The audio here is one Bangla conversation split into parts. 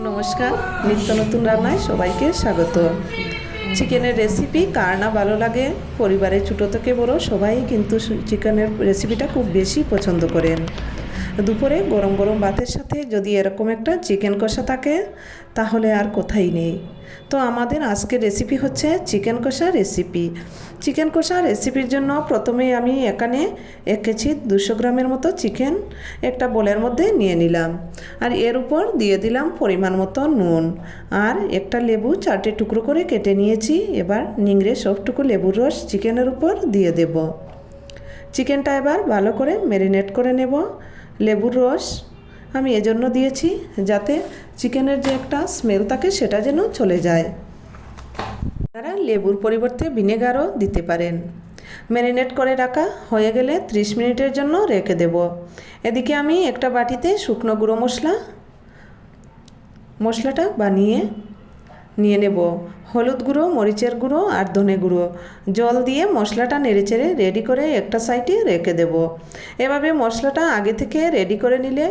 নমস্কার, নিত্য নতুন রান্নায় সবাইকে স্বাগত। চিকেনের রেসিপি কার না ভালো লাগে, পরিবারের ছোটো থেকে বড় সবাই কিন্তু চিকেনের রেসিপিটা খুব বেশি পছন্দ করেন। দুপুরে গরম গরম ভাতের সাথে যদি এরকম একটা চিকেন কষা থাকে, তাহলে আর কোথায় নেই। তো আমাদের আজকের রেসিপি হচ্ছে চিকেন কষা রেসিপি চিকেন কষা রেসিপির জন্য প্রথমে আমি এখানে এক কেজি দুশো গ্রামের মতো চিকেন একটা বোলের মধ্যে নিয়ে নিলাম। আর এর উপর দিয়ে দিলাম পরিমাণ মতো নুন। আর একটা লেবু চারটে টুকরো করে কেটে নিয়েছি। এবার নিংড়ে সবটুকু লেবুর রস চিকেনের উপর দিয়ে দেব। চিকেনটা এবার ভালো করে ম্যারিনেট করে নেব। লেবুর রস আমি এজন্য দিয়েছি যাতে চিকেনের যে একটা স্মেল থাকে সেটা যেন চলে যায়। আপনারা লেবুর পরিবর্তে ভিনেগারও দিতে পারেন। ম্যারিনেট করে রাখা হয়ে গেলে 30 মিনিটের জন্য রেখে দেব। এদিকে আমি একটা বাটিতে শুকনো গুঁড়ো মশলা, মশলাটা বানিয়ে নিয়ে নেব। হলুদ গুঁড়ো, মরিচের গুঁড়ো আর ধনে গুঁড়ো। জল দিয়ে মশলাটা নেড়েচেড়ে রেডি করে একটা সাইডে রেখে দেব। এভাবে মশলাটা আগে থেকে রেডি করে নিলে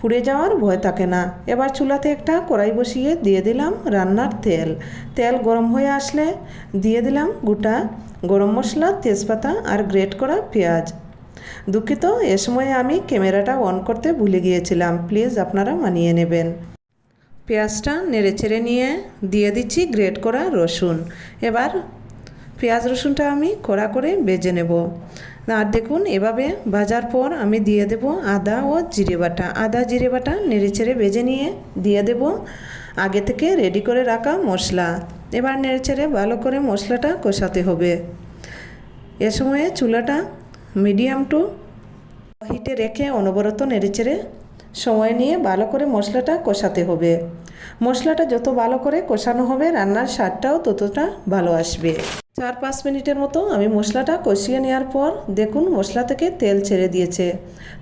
পুড়ে যাওয়ার ভয় থাকে না। এবার চুলাতে একটা কড়াই বসিয়ে দিয়ে দিলাম রান্নার তেল। তেল গরম হয়ে আসলে দিয়ে দিলাম গোটা গরম মশলা, তেজপাতা আর গ্রেট করা পেঁয়াজ। দুঃখিত, এ সময় আমি ক্যামেরাটা অন করতে ভুলে গিয়েছিলাম। প্লিজ আপনারা মানিয়ে নেবেন। পেঁয়াজটা নেড়ে চেড়ে নিয়ে দিয়ে দিচ্ছি গ্রেট করা রসুন। এবার পেঁয়াজ রসুনটা আমি কড়া করে বেজে নেব। আর দেখুন, এভাবে ভাজার পর আমি দিয়ে দেব আদা ও জিরে বাটা। আদা, জিরে বাটা নেড়ে চেড়ে বেজে নিয়ে দিয়ে দেব আগে থেকে রেডি করে রাখা মশলা। এবার নেড়ে চেড়ে ভালো করে মশলাটা কষাতে হবে। এ সময়ে চুলাটা মিডিয়াম টু হিটে রেখে অনবরত নেড়ে নেড়েচেড়ে সময় নিয়ে ভালো করে মশলাটা কষাতে হবে। মশলাটা যত ভালো করে কষানো হবে, রান্নার স্বাদটাও ততটা ভালো আসবে। চার পাঁচ মিনিটের মতো আমি মশলাটা কষিয়ে নেওয়ার পর দেখুন মশলা থেকে তেল ছেড়ে দিয়েছে।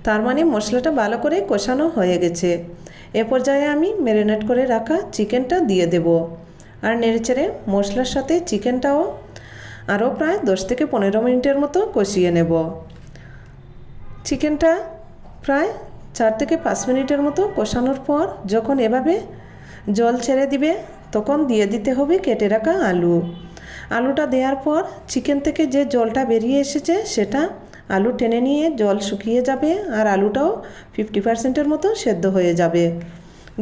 তার মানে মশলাটা ভালো করে কষানো হয়ে গেছে। এ পর্যায়ে আমি ম্যারিনেট করে রাখা চিকেনটা দিয়ে দেব। আর নেড়েচেড়ে মশলার সাথে চিকেনটাও আরও প্রায় দশ থেকে পনেরো মিনিটের মতো কষিয়ে নেব। চিকেনটা প্রায় চার থেকে পাঁচ মিনিটের মতো কষানোর পর যখন এভাবে জল ছেড়ে দিবে, তখন দিয়ে দিতে হবে কেটে রাখা আলু। আলুটা দেওয়ার পর চিকেন থেকে যে জলটা বেরিয়ে এসেছে, সেটা আলু টেনে নিয়ে জল শুকিয়ে যাবে আর আলুটাও ফিফটি পার্সেন্টের মতো সেদ্ধ হয়ে যাবে।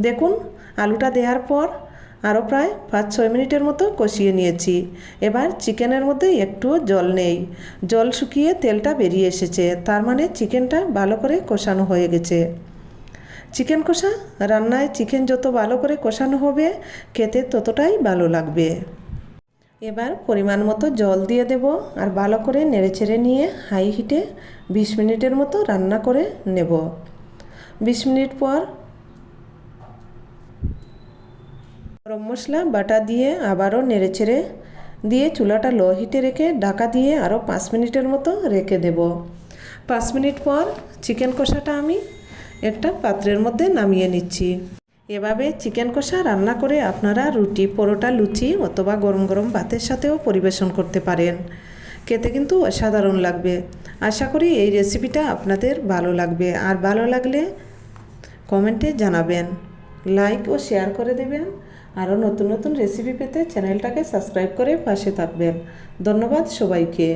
দেখুন, আলুটা দেওয়ার পর আরও প্রায় পাঁচ, ছয় মিনিটের মতো কষিয়ে নিয়েছি। এবার চিকেনের মধ্যে একটুও জল নেই। জল শুকিয়ে তেলটা বেরিয়ে এসেছে, তার মানে চিকেনটা ভালো করে কষানো হয়ে গেছে। চিকেন কষা, রান্নায় চিকেন যত ভালো করে কষানো হবে, খেতে ততটাই ভালো লাগবে। এবার পরিমাণ মতো জল দিয়ে দেব আর ভালো করে নেড়েচেড়ে নিয়ে হাই হিটে বিশ মিনিটের মতো রান্না করে নেব। বিশ মিনিট পর গরম মশলা, বাটা দিয়ে আবারও নেড়েচেড়ে দিয়ে চুলাটা লো হিটে রেখে ঢাকা দিয়ে আরও পাঁচ মিনিটের মতো রেখে দেব। পাঁচ মিনিট পর চিকেন কষাটা আমি একটা পাত্রের মধ্যে নামিয়ে নিচ্ছি। এভাবে চিকেন কষা রান্না করে আপনারা রুটি, পরোটা, লুচি অথবা গরম গরম ভাতের সাথেও পরিবেশন করতে পারেন। খেতে কিন্তু অসাধারণ লাগবে। আশা করি এই রেসিপিটা আপনাদের ভালো লাগবে। আর ভালো লাগলে কমেন্টে জানাবেন। লাইক ও শেয়ার করে দেবেন। আরও নতুন নতুন রেসিপি পেতে চ্যানেলটাকে সাবস্ক্রাইব করে পাশে থাকবেন। ধন্যবাদ সবাইকে।